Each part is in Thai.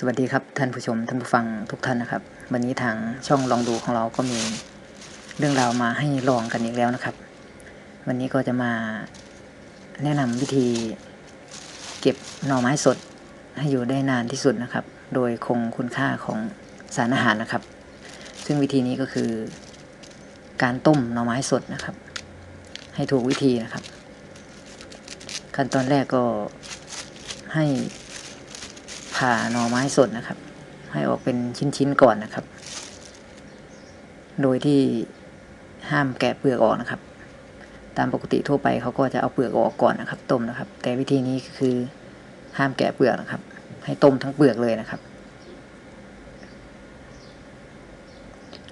สวัสดีครับท่านผู้ชมท่านผู้ฟังทุกท่านนะครับ วันนี้ทางช่องลองดูของเราก็มีเรื่องราวมาให้ลองกันอีกแล้วนะครับ วันนี้ก็จะมาแนะนำวิธีเก็บหน่อไม้สดให้อยู่ได้นานที่สุดนะครับ โดยคงคุณค่าของสารอาหารนะครับ ซึ่งวิธีนี้ก็คือการต้มหน่อไม้สดนะครับ ให้ถูกวิธีนะครับ ขั้นตอนแรกก็ให้ ผ่าหน่อไม้สดนะครับ ให้ออกเป็นชิ้นๆก่อนนะครับ โดยที่ห้ามแกะเปลือกออกนะครับ ตามปกติทั่วไปเขาก็จะเอาเปลือกออกก่อนนะครับ ต้มนะครับ แต่วิธีนี้คือห้ามแกะเปลือกนะครับ ให้ต้มทั้งเปลือกเลยนะครับ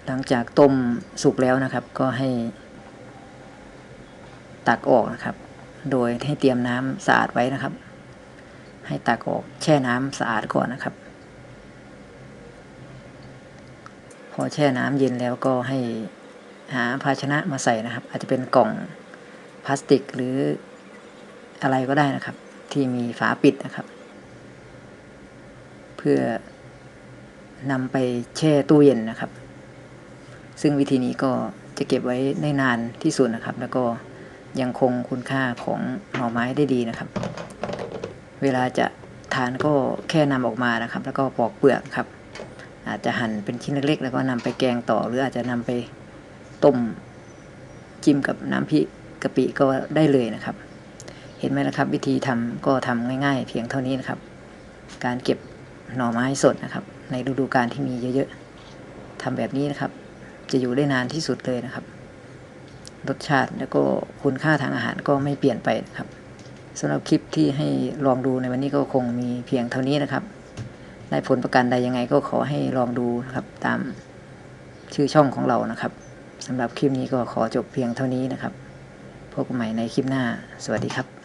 หลังจากต้มสุกแล้วนะครับ ก็ให้ตักออกนะครับ โดยให้เตรียมน้ำสะอาดไว้นะครับ ให้ตักออกแช่น้ำสะอาดก่อนนะครับ พอแช่น้ำเย็นแล้วก็ให้หาภาชนะมาใส่นะครับ อาจจะเป็นกล่องพลาสติกหรืออะไรก็ได้นะครับ ที่มีฝาปิดนะครับ เพื่อนำไปแช่ตู้เย็นนะครับ ซึ่งวิธีนี้ก็จะเก็บไว้ได้นานที่สุดนะครับ แล้วก็ยังคงคุณค่าของหน่อไม้ได้ดีนะครับ เวลาจะทานก็แค่นำออกมานะครับ แล้วก็ปอกเปลือกครับ อาจจะหั่นเป็นชิ้นเล็ก ๆ แล้วก็นำไปแกงต่อ หรืออาจจะนำไปต้มจิ้มกับน้ำพริกกะปิก็ได้เลยนะครับ เห็นไหมนะครับ วิธีทำก็ทำง่าย ๆ เพียงเท่านี้นะครับ การเก็บหน่อไม้สดนะครับ ในฤดูกาลที่มีเยอะๆทำแบบนี้นะครับ จะอยู่ได้นานที่สุดเลยนะครับรสชาติแล้วก็คุณค่าทางอาหารก็ไม่เปลี่ยนไปนะครับ สำหรับคลิปที่ให้ลองดูในวันนี้ก็คงมีเพียงเท่านี้นะครับ ได้ผลประกันใดยังไงก็ขอให้ลองดูนะครับตามชื่อช่องของเรานะครับสำหรับคลิปนี้ก็ขอจบเพียงเท่านี้นะครับ พบกันใหม่ในคลิปหน้า สวัสดีครับ